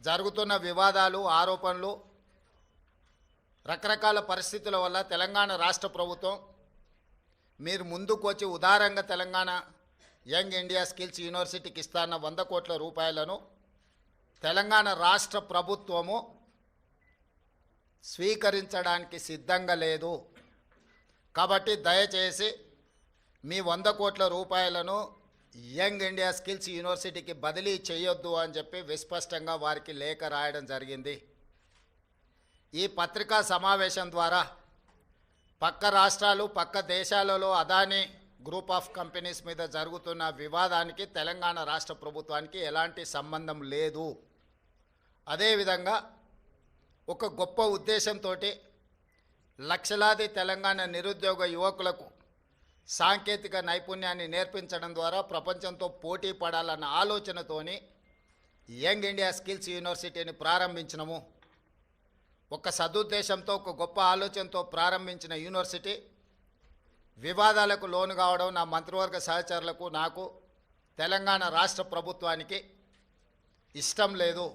జరుగుతున్న వివాదాలు ఆరోపణలు రకరకాల పరిస్థితుల వల్ల తెలంగాణ రాష్ట్ర ప్రభుత్వం మీరు ముందుకు వచ్చి ఉదారంగా తెలంగాణ యంగ్ ఇండియా స్కిల్స్ యూనివర్సిటీకి ఇస్తాన్న వంద కోట్ల రూపాయలను తెలంగాణ రాష్ట్ర ప్రభుత్వము స్వీకరించడానికి సిద్ధంగా లేదు. కాబట్టి దయచేసి మీ వంద కోట్ల రూపాయలను యంగ్ ఇండియా స్కిల్స్ యూనివర్సిటీకి బదిలీ చేయొద్దు అని చెప్పి విస్పష్టంగా వారికి లేఖ రాయడం జరిగింది. ఈ పత్రికా సమావేశం ద్వారా పక్క రాష్ట్రాలు పక్క దేశాలలో అదానీ గ్రూప్ ఆఫ్ కంపెనీస్ మీద జరుగుతున్న వివాదానికి తెలంగాణ రాష్ట్ర ప్రభుత్వానికి ఎలాంటి సంబంధం లేదు. అదేవిధంగా ఒక గొప్ప ఉద్దేశంతో లక్షలాది తెలంగాణ నిరుద్యోగ యువకులకు సాంకేతిక నైపుణ్యాన్ని నేర్పించడం ద్వారా ప్రపంచంతో పోటీ పడాలన్న ఆలోచనతోని యంగ్ ఇండియా స్కిల్స్ యూనివర్సిటీని ప్రారంభించినము. ఒక సదుద్దేశంతో ఒక గొప్ప ఆలోచనతో ప్రారంభించిన యూనివర్సిటీ. వివాదాలకు లోను కావడం నా మంత్రివర్గ సహచరులకు నాకు తెలంగాణ రాష్ట్ర ప్రభుత్వానికి ఇష్టం లేదు.